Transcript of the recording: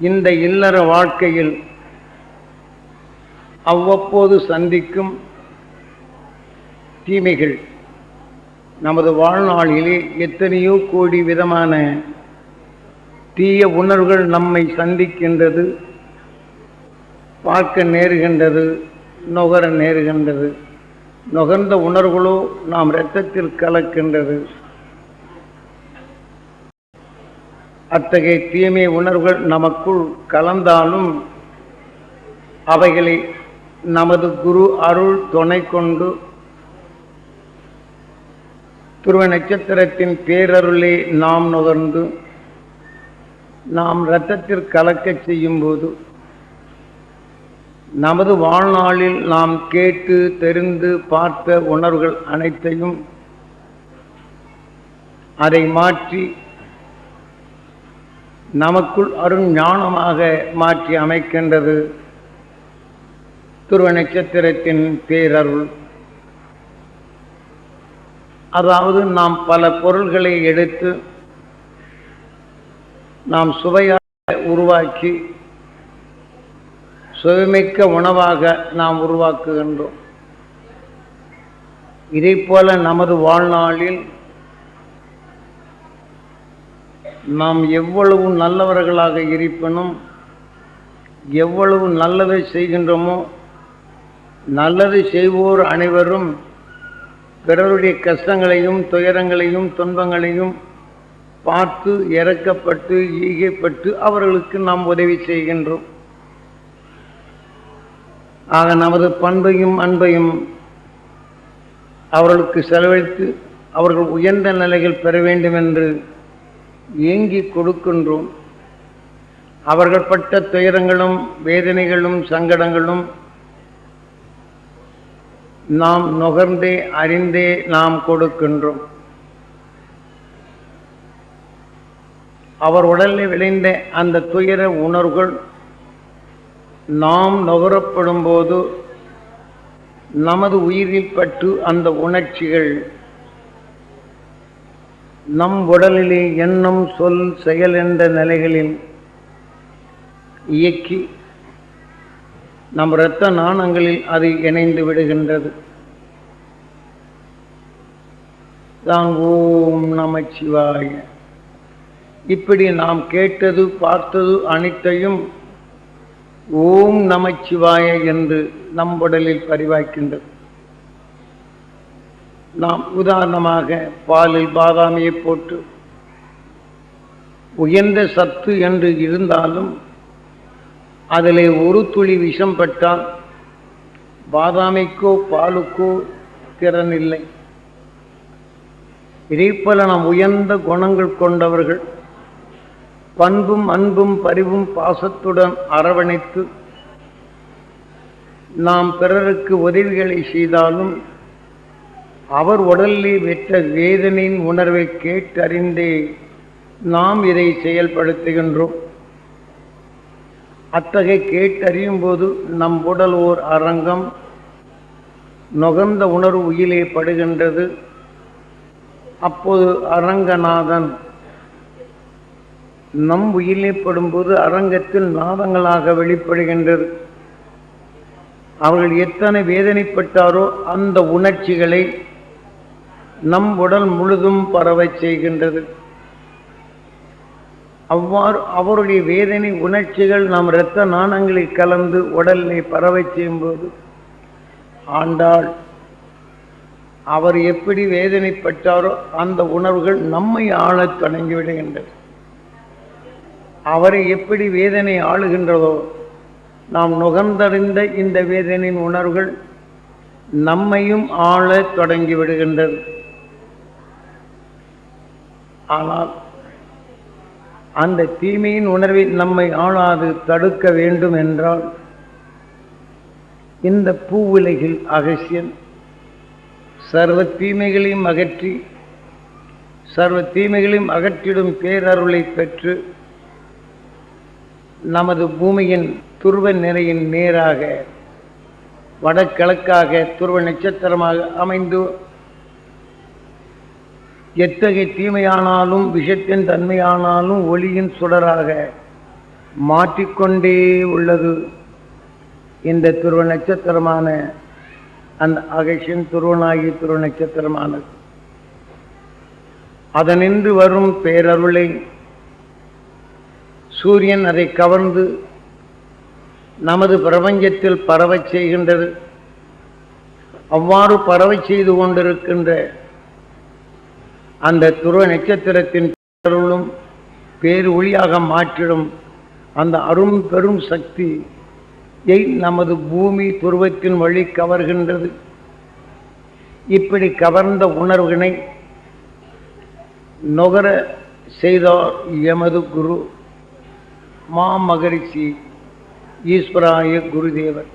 இந்த இல்லற வாழ்க்கையில் அவ்வப்போது சந்திக்கும் தீமைகள் நமது வாழ்நாளிலே எத்தனையோ கோடி விதமான தீய உணர்வுகள் நம்மை சந்திக்கின்றது. பார்க்க நேருகின்றது நுகர நேருகின்றது. நுகர்ந்த உணர்வுகளோ நாம் இரத்தத்தில் கலக்கின்றது. அத்தகைய தீமை உணர்வுகள் நமக்குள் கலந்தாலும் அவைகளை நமது குரு அருள் துணை கொண்டு துருவ நட்சத்திரத்தின் பேரருளை நாம் நுகர்ந்து நாம் இரத்தத்தில் கலக்கச் செய்யும்போது நமது வாழ்நாளில் நாம் கேட்டு தெரிந்து பார்த்த உணர்வுகள் அனைத்தையும் அதை மாற்றி நமக்குள் அருஞ்ஞானமாக மாற்றி அமைக்கின்றது துருவ நட்சத்திரத்தின் பேரருள். அதாவது நாம் பல பொருள்களை எடுத்து நாம் சுவையாக உருவாக்கி சுவைமிக்க உணவாக நாம் உருவாக்குகின்றோம். இதை போல நமது வாழ்நாளில் நாம் எவ்வளவு நல்லவர்களாக இருப்பினும் எவ்வளவு நல்லதை செய்கின்றோமோ நல்லது செய்வோர் அனைவரும் பிறருடைய கஷ்டங்களையும் துயரங்களையும் துன்பங்களையும் பார்த்து இறக்கப்பட்டு ஈகைப்பட்டு அவர்களுக்கு நாம் உதவி செய்கின்றோம். ஆக நமது பண்பையும் அன்பையும் அவர்களுக்கு செலவழித்து அவர்கள் உயர்ந்த நிலைகள் பெற வேண்டும் என்று ஏங்கி கொடுக்கின்றோம். அவர்கள் பட்ட துயரங்களும் வேதனைகளும் சங்கடங்களும் நாம் நுகர்ந்தே அறிந்தே நாம் கொடுக்கின்றோம். அவர் உடலில் விளைந்த அந்த துயர உணர்வுகள் நாம் நுகரப்படும் போது நமது உயிரில் பட்டு அந்த உணர்ச்சிகள் நம் உடலிலே எண்ணம் சொல் செயல் என்ற நிலைகளில் இயக்கி நம் இரத்த நாணங்களில் அது இணைந்து விடுகின்றது. தான் ஓம் நமச்சிவாய. இப்படி நாம் கேட்டது பார்த்தது அனைத்தையும் ஓம் நமச்சிவாய என்று நம் உடலில் பரிவாய்க்கின்றது நாம் உதாரணமாக பாலில் பாதாமியை போட்டு உயர்ந்த சத்து என்று இருந்தாலும் அதிலே ஒரு துளி விஷம் பட்டால் பாதாமிக்கோ பாலுக்கோ திறன் இல்லை. இதேபோல நாம் உயர்ந்த குணங்கள் கொண்டவர்கள் பண்பும் அன்பும் பரிவும் பாசத்துடன் அரவணைத்து நாம் பிறருக்கு உதவிகளை செய்தாலும் அவர் உடலில் விட்ட வேதனையின் உணர்வை கேட்டறிந்தே நாம் இதை செயல்படுத்துகின்றோம். அத்தகைய கேட்டறியும் போது நம் உடல் ஓர் அரங்கம். நுகர்ந்த உணர்வு உயிலே படுகின்றது. அப்போது அரங்கநாதன் நம் உயிலே படும்போது அரங்கத்தில் நாதங்களாக வெளிப்படுகின்றது. அவர்கள் எத்தனை வேதனைப்பட்டாரோ அந்த உணர்ச்சிகளை நம் உடல் முழுதும் பரவச் செய்கின்றது. அவ்வாறு அவருடைய வேதனை உணர்ச்சிகள் நம் இரத்த நாணங்களில் கலந்து உடலை பரவச் செய்யும்போது ஆண்டாள் அவர் எப்படி வேதனைப்பட்டாரோ அந்த உணர்வுகள் நம்மை ஆளத் தொடங்கிவிடுகின்றது. அவரை எப்படி வேதனை ஆளுகின்றதோ நாம் நுகர்ந்தறிந்த இந்த வேதனையின் உணர்வுகள் நம்மையும் ஆளத் தொடங்கி விடுகின்றது ஆனால் அந்த தீமையின் உணர்வை நம்மை ஆளாது தடுக்க வேண்டும் என்றால் இந்த பூ உலகில் அகசியன் சர்வ தீமைகளையும் அகற்றி சர்வ தீமைகளையும் அகற்றிடும் பேரருளை பெற்று நமது பூமியின் துருவ நிறையின் நேராக வடகிழக்காக துருவ நட்சத்திரமாக அமைந்து எத்தகைய தீமையானாலும் விஷத்தின் தன்மையானாலும் ஒளியின் சுடராக மாற்றிக்கொண்டே உள்ளது. இந்த துருவ நட்சத்திரமான அந்த அகஷன் துருவனாகி துருவ நட்சத்திரமானது அதனின்று வரும் பேரருளை சூரியன் அதை கவர்ந்து நமது பிரபஞ்சத்தில் பரவச் செய்கின்றது. அவ்வாறு பரவச் செய்து கொண்டிருக்கின்ற அந்த துருவ நட்சத்திரத்தின் அருளும் பேரு ஒளியாக மாற்றிடும் அந்த அரும் பெரும் சக்தியை நமது பூமி துருவத்தின் வழி கவர்கின்றது. இப்படி கவர்ந்த உணர்வினை நுகர செய்தார் எமது குரு மாமகரிஷி ஈஸ்வராய குருதேவர்.